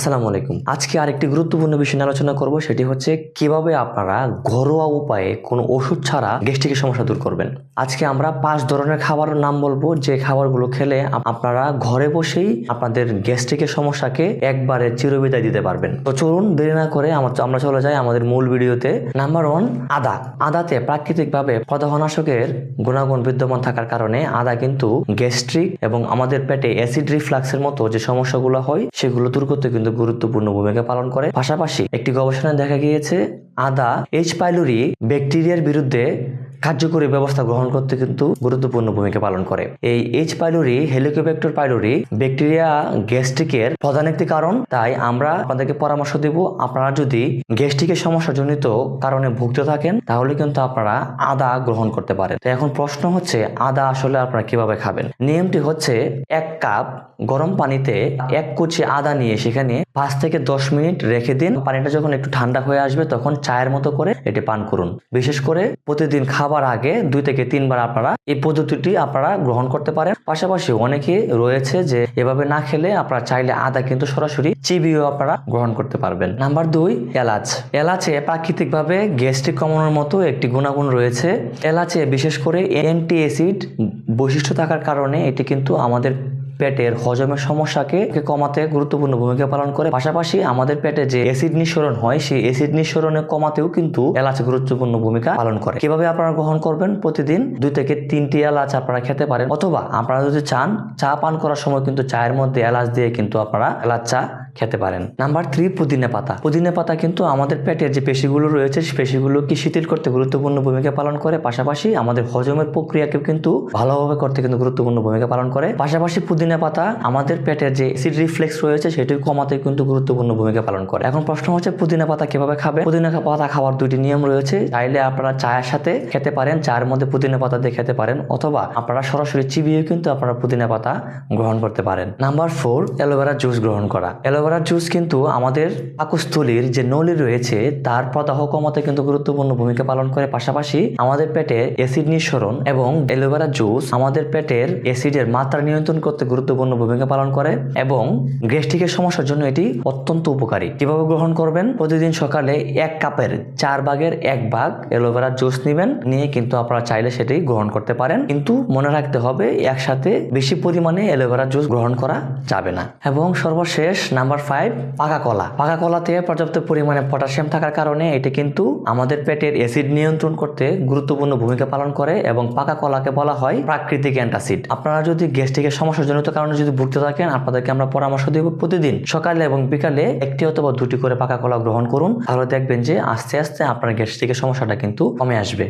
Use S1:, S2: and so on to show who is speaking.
S1: আসসালামু আলাইকুম। আজকে আরেকটি গুরুত্বপূর্ণ বিষয় নিয়ে আলোচনা করব, সেটি হচ্ছে কীভাবে আপনারা ঘরোয়া উপায়ে কোনো ওষুধ ছাড়া গ্যাস্ট্রিকের সমস্যা দূর করবেন। আজকে আমরা পাঁচ ধরনের খাবারের নাম বলব, যে খাবারগুলো খেলে আপনারা ঘরে বসেই আপনাদের গ্যাস্ট্রিকের সমস্যাকে একবারে চিরবিদায় দিতে পারবেন। তো চলুন দেরি না করে আমার- চলে যাই আমাদের মূল ভিডিওতে। নাম্বার ওয়ান, আদা। আদাতে প্রাকৃতিকভাবে প্রদাহনাশকের গুণাগুণ বিদ্যমান থাকার কারণে আদা কিন্তু গ্যাস্ট্রিক এবং আমাদের পেটে অ্যাসিড রিফ্লাক্সের মতো যে সমস্যাগুলো হয়, সেগুলো দূর করতে কিন্তু গুরুত্বপূর্ণ ভূমিকা পালন করে। পাশাপাশি একটি গবেষণায় দেখা গিয়েছে আদা এইচ পাইলোরি ব্যাকটেরিয়ার বিরুদ্ধে কার্যকরী ব্যবস্থা গ্রহণ করতে কিন্তু গুরুত্বপূর্ণ ভূমিকা পালন করে। এই H pylori Helicobacter pylori bacteria গ্যাস্ট্রিকের প্রধান একটি কারণ। তাই আমরা আপনাদেরকে পরামর্শ দেব, আপনারা যদি গ্যাস্ট্রিকের সমস্যাজনিত কারণে ভুগতে থাকেন, তাহলে কিন্তু আপনারা আদা গ্রহণ করতে পারেন। তো এখন প্রশ্ন হচ্ছে, আদা আসলে আপনারা কীভাবে খাবেন? নিয়মটি হচ্ছে, এক কাপ গরম পানিতে এক কুচি আদা নিয়ে সেখানে পাঁচ থেকে দশ মিনিট রেখে দিন। পানিটা যখন একটু ঠান্ডা হয়ে আসবে, তখন চায়ের মতো করে এটি পান করুন। বিশেষ করে প্রতিদিন খাবার আগে দুই থেকে তিনবার আপনারা এই পদ্ধতিটি আপনারা গ্রহণ করতে পারেন। পাশাপাশি অনেকে রয়েছে যে এভাবে না খেলে আপনারা চাইলে আদা কিন্তু সরাসরি চিবিও আপনারা গ্রহণ করতে পারবেন। নাম্বার দুই, এলাচ। এলাচে প্রাকৃতিকভাবে গ্যাস্ট্রিক কমানোর মতো একটি গুণাগুণ রয়েছে। এলাচে বিশেষ করে অ্যান্টি অ্যাসিড বৈশিষ্ট্য থাকার কারণে এটি কিন্তু আমাদের পেটের হজমের সমস্যাকে কমাতে গুরুত্বপূর্ণ ভূমিকা পালন করে। পাশাপাশি আমাদের পেটে যে অ্যাসিড নিঃসরণ হয়, সেই অ্যাসিড নিঃসরণে কমাতেও কিন্তু এলাচ গুরুত্বপূর্ণ ভূমিকা পালন করে। কীভাবে আপনারা গ্রহণ করবেন? প্রতিদিন দুই থেকে তিনটি এলাচ আপনারা খেতে পারেন। অথবা আপনারা যদি চান, চা পান করার সময় কিন্তু চায়ের মধ্যে এলাচ দিয়ে কিন্তু আপনারা এলাচ চা খেতে পারেন। নাম্বার থ্রি, পুদিনা পাতা। পুদিনা পাতা কিন্তু আমাদের পেটের যে পেশিগুলো রয়েছে, সেই পেশিগুলোকে শিথিল করতে গুরুত্বপূর্ণ ভূমিকা পালন করে? পাশাপাশি আমাদের হজমের প্রক্রিয়াকেও কিন্তু ভালোভাবে করতে কিন্তু গুরুত্বপূর্ণ ভূমিকা পালন করে। পাশাপাশি পুদিনা পাতা আমাদের পেটের যে অ্যাসিড রিফ্লেক্স রয়েছে সেটি কমাতে কিন্তু গুরুত্বপূর্ণ ভূমিকা পালন করে। এখন প্রশ্ন হচ্ছে, পুদিনা পাতা কীভাবে খাবে? পুদিনা পাতা খাওয়ার দুইটি নিয়ম রয়েছে। চাইলে আপনারা চায়ের সাথে খেতে পারেন, চায়ের মধ্যে পুদিনা পাতা দিয়ে খেতে পারেন, অথবা আপনারা সরাসরি চিবিয়ে কিন্তু আপনারা পুদিনা পাতা গ্রহণ করতে পারেন। নাম্বার ফোর, অ্যালোভেরা জুস গ্রহণ করা। অ্যালোভেরা জুস কিন্তু আমাদের পাকস্থলীর যে নলি রয়েছে, তার প্রদাহ কমাতে কিন্তু গুরুত্বপূর্ণ ভূমিকা পালন করে। পাশাপাশি আমাদের পেটে অ্যাসিড নিঃসরণ এবং অ্যালোভেরা জুস আমাদের পেটের অ্যাসিডের মাত্রা নিয়ন্ত্রণ করতে গুরুত্বপূর্ণ ভূমিকা পালন করে এবং গ্যাস্ট্রিকের সমস্যার জন্য এটি অত্যন্ত উপকারী। কীভাবে গ্রহণ করবেন? প্রতিদিন সকালে এক কাপের চার ভাগের এক ভাগ অ্যালোভেরা জুস নেবেন, নিয়ে কিন্তু আপনারা চাইলে সেটি গ্রহণ করতে পারেন। কিন্তু মনে রাখতে হবে, একসাথে বেশি পরিমাণে অ্যালোভেরা জুস গ্রহণ করা যাবে না। এবং সর্বশেষ নাম্বার ফাইভ পাকা কলা। পাকা কলাতে পর্যাপ্ত পরিমাণে পটাশিয়াম থাকার কারণে এটি কিন্তু আমাদের পেটের অ্যাসিড নিয়ন্ত্রণ করতে গুরুত্বপূর্ণ ভূমিকা পালন করে এবং পাকা কলাকে বলা হয় প্রাকৃতিক অ্যান্টাসিড আপনারা যদি গ্যাস্ট্রিকের সমস্যাজনিত কারণে যদি ভুগতে থাকেন, আপনাদেরকে আমরা পরামর্শ দেব প্রতিদিন। সকালে এবং বিকালে একটি অথবা দুটি করে পাকা কলা গ্রহণ করুন। তাহলে দেখবেন যে আস্তে আস্তে আপনার গ্যাস্ট্রিকের সমস্যাটা কিন্তু কমে আসবে।